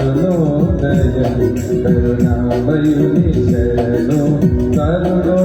కిరణారమోదయం కరుణామయుని శరణు కరుణో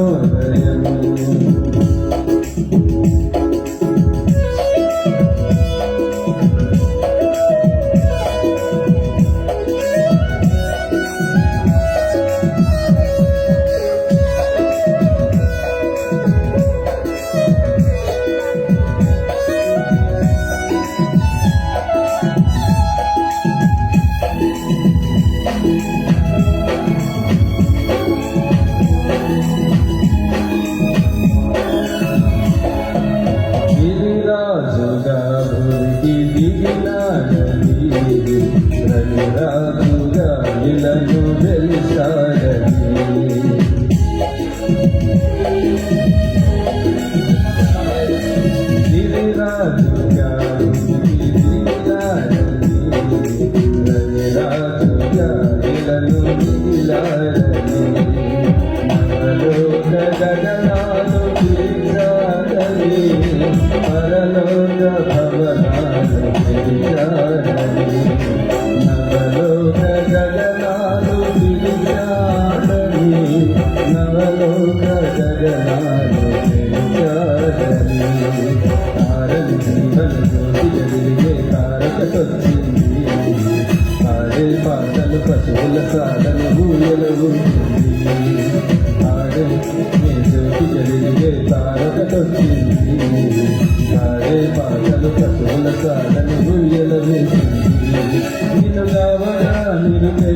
Love.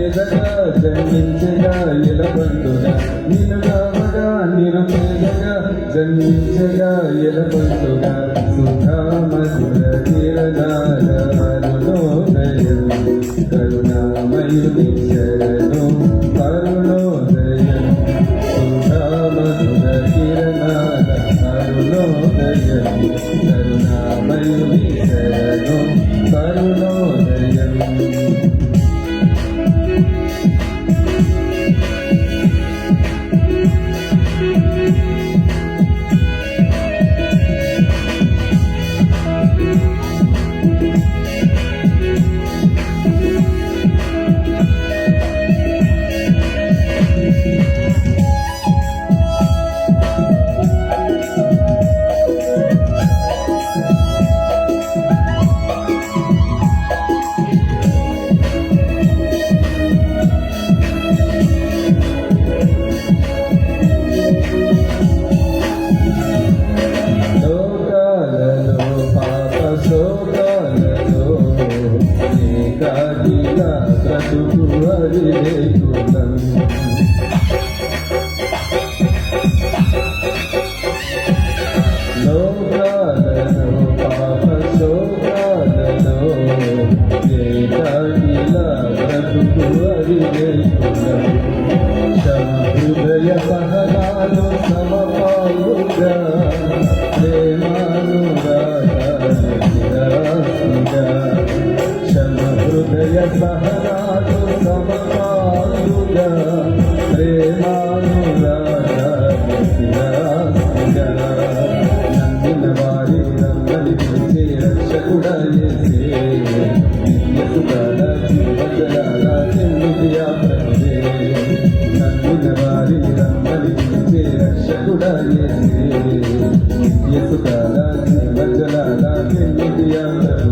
పేదగా జన్మించగా ఎలబందుగా నిన్ను కావగా నిరుపేదగా జన్మించగా ఎలబందుగా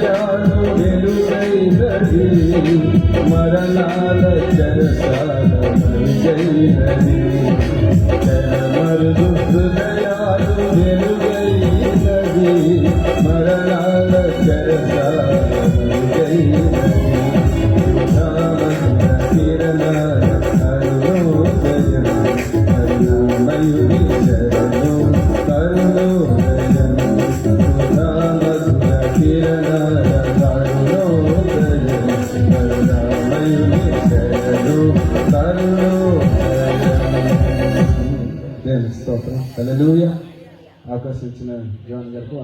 సూర్యాలు వెలుగైనది మరణాల జనసాల మంజైనది జనమరుదు హృదయాలు వెలుగైనది మరణాల జనసాల స్తోత్రం. హల్లెలూయా ఆకర్షించిన జాన్ గారికి